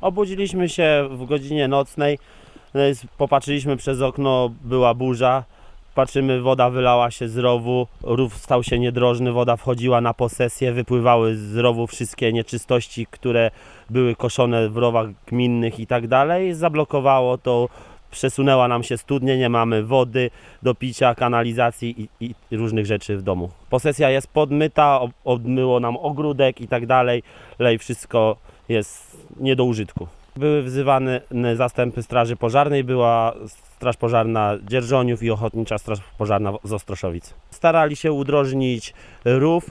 Obudziliśmy się w godzinie nocnej, no popatrzyliśmy przez okno, była burza. Patrzymy, woda wylała się z rowu, rów stał się niedrożny, woda wchodziła na posesję, wypływały z rowu wszystkie nieczystości, które były koszone w rowach gminnych i tak dalej. Zablokowało to, przesunęła nam się studnie, nie mamy wody do picia, kanalizacji i, i różnych rzeczy w domu. Posesja jest podmyta, obmyło nam ogródek i tak dalej, lej wszystko jest nie do użytku. Były wzywane zastępy Straży Pożarnej, była Straż Pożarna Dzierżoniów i Ochotnicza Straż Pożarna z Ostroszowic. Starali się udrożnić rów,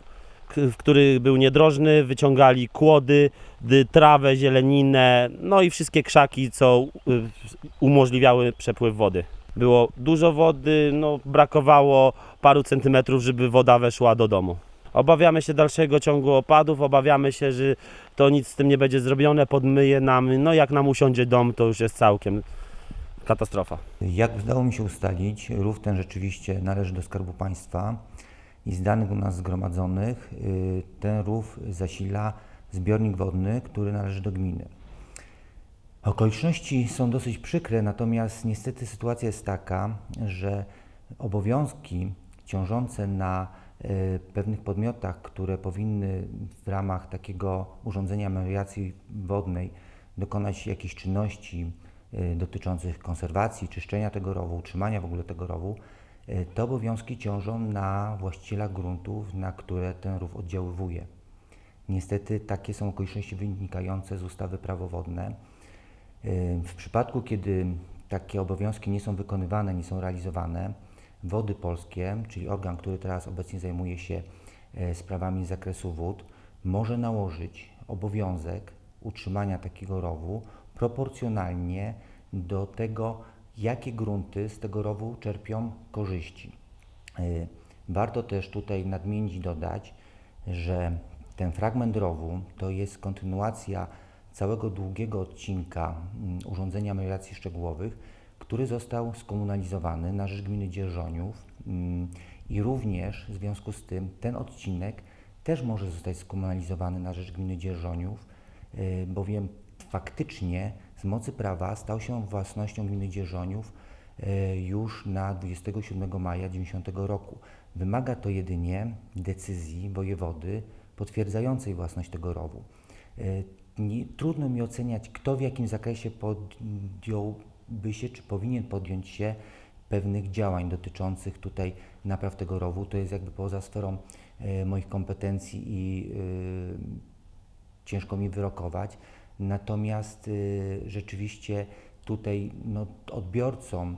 który był niedrożny, wyciągali kłody, dy- trawę, zieleninę, no i wszystkie krzaki, co y, umożliwiały przepływ wody. Było dużo wody, no brakowało paru centymetrów, żeby woda weszła do domu. Obawiamy się dalszego ciągu opadów, obawiamy się, że to nic z tym nie będzie zrobione, podmyje nam, no jak nam usiądzie dom, to już jest całkiem katastrofa. Jak udało mi się ustalić, rów ten rzeczywiście należy do Skarbu Państwa i z danych u nas zgromadzonych y, ten rów zasila zbiornik wodny, który należy do gminy. Okoliczności są dosyć przykre, natomiast niestety sytuacja jest taka, że obowiązki ciążące na y, pewnych podmiotach, które powinny w ramach takiego urządzenia melioracji wodnej dokonać jakichś czynności y, dotyczących konserwacji, czyszczenia tego rowu, utrzymania w ogóle tego rowu, te obowiązki ciążą na właścicielach gruntów, na które ten rów oddziaływuje. Niestety takie są okoliczności wynikające z ustawy prawo wodne. Y, W przypadku, kiedy takie obowiązki nie są wykonywane, nie są realizowane, Wody Polskie, czyli organ, który teraz obecnie zajmuje się e, sprawami z zakresu wód, może nałożyć obowiązek utrzymania takiego rowu proporcjonalnie do tego, jakie grunty z tego rowu czerpią korzyści. Y, Warto też tutaj nadmienić dodać, że ten fragment rowu to jest kontynuacja całego długiego odcinka mm, urządzenia melioracji szczegółowych, który został skomunalizowany na rzecz gminy Dzierżoniów mm, i również w związku z tym ten odcinek też może zostać skomunalizowany na rzecz gminy Dzierżoniów, y, bowiem faktycznie z mocy prawa stał się własnością gminy Dzierżoniów e, już na 27 maja 90 roku. Wymaga to jedynie decyzji wojewody potwierdzającej własność tego rowu. E, trudno mi oceniać, kto w jakim zakresie podjąłby się, czy powinien podjąć się pewnych działań dotyczących tutaj napraw tego rowu. To jest jakby poza sferą e, moich kompetencji i ciężko mi wyrokować. Natomiast y, rzeczywiście tutaj no, odbiorcą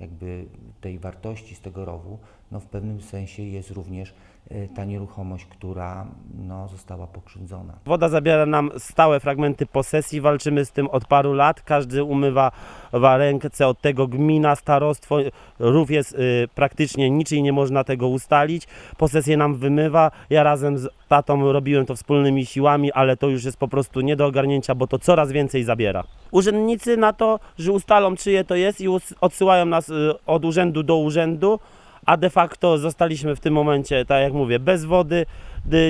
jakby tej wartości z tego rowu, no, w pewnym sensie jest również y, ta nieruchomość, która no, została pokrzywdzona. Woda zabiera nam stałe fragmenty posesji, walczymy z tym od paru lat. Każdy umywa wa ręce od tego gmina, starostwo. Rów jest y, praktycznie niczyj nie można tego ustalić. Posesję nam wymywa. Ja razem z tatą robiłem to wspólnymi siłami, ale to już jest po prostu nie do ogarnięcia, bo to coraz więcej zabiera. Urzędnicy na to, że ustalą czyje to jest i odsyłają nas y, od urzędu do urzędu, a de facto zostaliśmy w tym momencie, tak jak mówię, bez wody,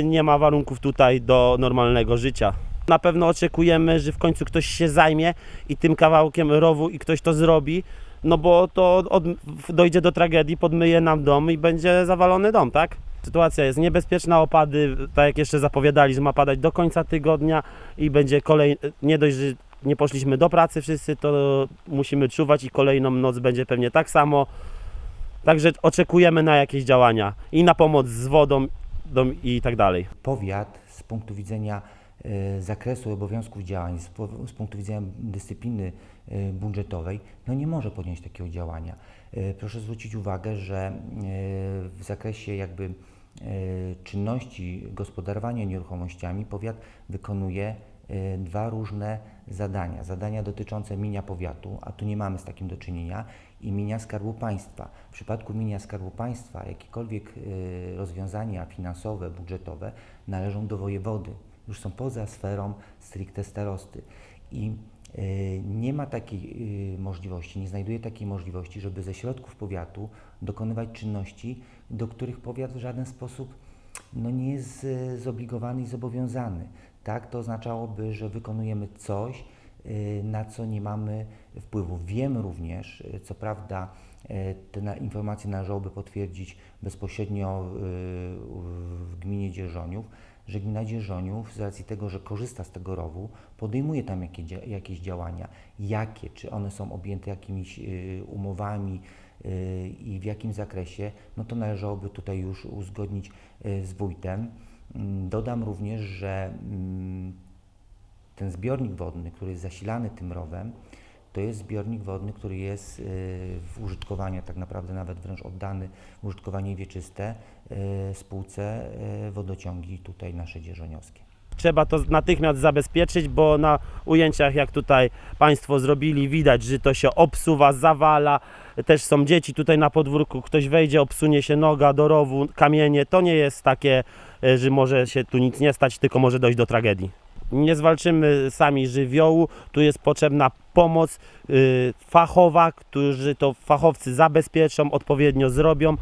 nie ma warunków tutaj do normalnego życia. Na pewno oczekujemy, że w końcu ktoś się zajmie i tym kawałkiem rowu i ktoś to zrobi, no bo to od, dojdzie do tragedii, podmyje nam dom i będzie zawalony dom, tak? Sytuacja jest niebezpieczna, opady, tak jak jeszcze zapowiadali, że ma padać do końca tygodnia i będzie kolej, nie dość, że nie poszliśmy do pracy wszyscy, to musimy czuwać i kolejną noc będzie pewnie tak samo. Także oczekujemy na jakieś działania i na pomoc z wodą i tak dalej. Powiat z punktu widzenia e, zakresu obowiązków działań, z, punktu widzenia dyscypliny e, budżetowej, no nie może podjąć takiego działania. E, Proszę zwrócić uwagę, że w zakresie jakby czynności gospodarowania nieruchomościami powiat wykonuje dwa różne zadania. Zadania dotyczące mienia powiatu, a tu nie mamy z takim do czynienia, i mienia Skarbu Państwa. W przypadku mienia Skarbu Państwa jakiekolwiek e, rozwiązania finansowe, budżetowe należą do wojewody, już są poza sferą stricte starosty. I e, nie ma takiej e, możliwości, nie znajduje takiej możliwości, żeby ze środków powiatu dokonywać czynności, do których powiat w żaden sposób no nie jest y, zobligowany i zobowiązany. Tak, to oznaczałoby, że wykonujemy coś, y, na co nie mamy wpływu. Wiemy również, y, co prawda, y, te informacje należałoby potwierdzić bezpośrednio y, w gminie Dzierżoniów, że gmina Dzierżoniów z racji tego, że korzysta z tego rowu, podejmuje tam jakieś działania. Jakie? Czy one są objęte jakimiś y, umowami y, i w jakim zakresie? No to należałoby tutaj już uzgodnić y, z wójtem. Mm, Dodam również, że mm, ten zbiornik wodny, który jest zasilany tym rowem, to jest zbiornik wodny, który jest y, w użytkowanie, tak naprawdę nawet wręcz oddany w użytkowanie wieczyste y, spółce y, wodociągi tutaj nasze dzierżoniowskie. Trzeba to natychmiast zabezpieczyć, bo na ujęciach, jak tutaj Państwo zrobili, widać, że to się obsuwa, zawala. Też są dzieci tutaj na podwórku, ktoś wejdzie, obsunie się noga do rowu, kamienie. To nie jest takie, że może się tu nic nie stać, tylko może dojść do tragedii. Nie zwalczymy sami żywiołu, tu jest potrzebna pomoc y, fachowa, którzy to fachowcy zabezpieczą, odpowiednio zrobią,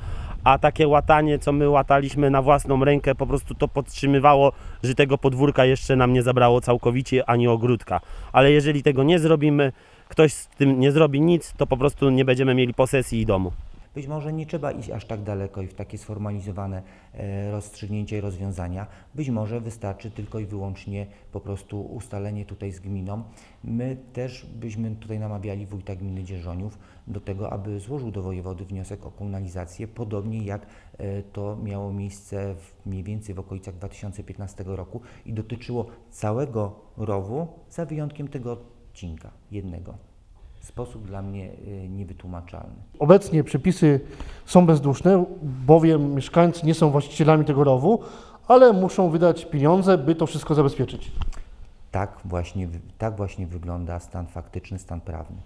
a takie łatanie, co my łataliśmy na własną rękę, po prostu to podtrzymywało, że tego podwórka jeszcze nam nie zabrało całkowicie ani ogródka. Ale jeżeli tego nie zrobimy, ktoś z tym nie zrobi nic, to po prostu nie będziemy mieli posesji i domu. Być może nie trzeba iść aż tak daleko i w takie sformalizowane e, rozstrzygnięcia i rozwiązania. Być może wystarczy tylko i wyłącznie po prostu ustalenie tutaj z gminą. My też byśmy tutaj namawiali wójta gminy Dzierżoniów do tego, aby złożył do wojewody wniosek o komunalizację, podobnie jak e, to miało miejsce w, mniej więcej w okolicach 2015 roku i dotyczyło całego rowu, za wyjątkiem tego odcinka jednego. Sposób dla mnie e, niewytłumaczalny. Obecnie przepisy są bezduszne, bowiem mieszkańcy nie są właścicielami tego rowu, ale muszą wydać pieniądze, by to wszystko zabezpieczyć. Tak właśnie, tak właśnie wygląda stan faktyczny, stan prawny.